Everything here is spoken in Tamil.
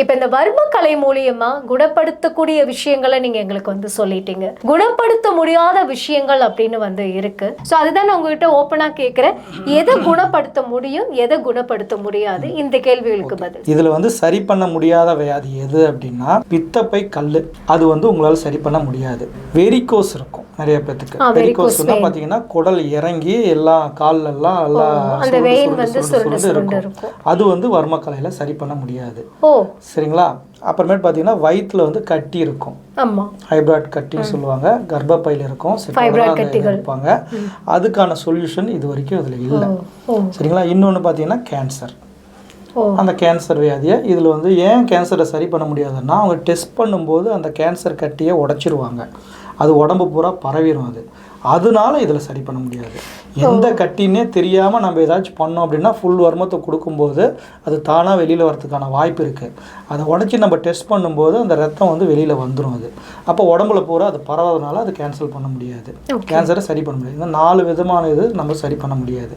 இப்ப இந்த வர்ம கலை மூலியமா குணப்படுத்தக்கூடிய விஷயங்களை நீங்க எங்களுக்கு வந்து சொல்லிட்டீங்க. குணப்படுத்த முடியாத விஷயங்கள் அப்படின்னு வந்து இருக்கு. சோ அதுதான் நான் உங்ககிட்ட ஓப்பனா கேக்குறேன். எதை குணப்படுத்த முடியும் எதை குணப்படுத்த முடியாது? இந்த கேள்விகளுக்கு பதில். இதில் வந்து சரி பண்ண முடியாத வியாதி எது அப்படின்னா பித்தப்பை கல் அது வந்து உங்களால் சரி பண்ண முடியாது. வெரிகோஸ் இருக்கும். நிறைய பேத்துக்கு. வெரிகோஸ்னா. பார்த்தீங்கன்னா குடல் இறங்கி எல்லா எல்லாம் எல்லாம் இருக்கும். இருக்கும். அது வந்து வர்மக்கலையில சரி பண்ண முடியாது. சரிங்களா? அப்புறமேட்டு பார்த்தீங்கன்னா வயிற்றுல வந்து கட்டி இருக்கும். ஹைப்ராய்ட் கட்டின்னு சொல்லுவாங்க. கர்ப்பப்பையில் இருக்கும். இருப்பாங்க. அதுக்கான சொல்யூஷன் இது வரைக்கும் இதில் இல்லை. சரிங்களா? இன்னொன்று பார்த்தீங்கன்னா கேன்சர் அந்த கேன்சர் வியாதியை. இதில் வந்து ஏன் கேன்சரை சரி பண்ண முடியாதுன்னா அவங்க டெஸ்ட் பண்ணும்போது அந்த கேன்சர் கட்டியை உடைச்சிருவாங்க. அது உடம்பு பூரா பரவிடும் அது. அதனால இதில் சரி பண்ண முடியாது. எந்த கட்டின்னே தெரியாமல் நம்ம ஏதாச்சும் பண்ணோம் அப்படின்னா ஃபுல் வர்மத்தை கொடுக்கும்போது அது தானாக வெளியில் வரதுக்கான வாய்ப்பு இருக்குது அதை உடச்சி நம்ம டெஸ்ட் பண்ணும்போது அந்த ரத்தம் வந்து வெளியில் வந்துடும் அது. அப்போ உடம்புல பூரா அது பரவறதுனால அது கேன்சல் பண்ண முடியாது. கேன்சரை சரி பண்ண முடியாது. இந்த நாலு விதமான இது நம்ம சரி பண்ண முடியாது.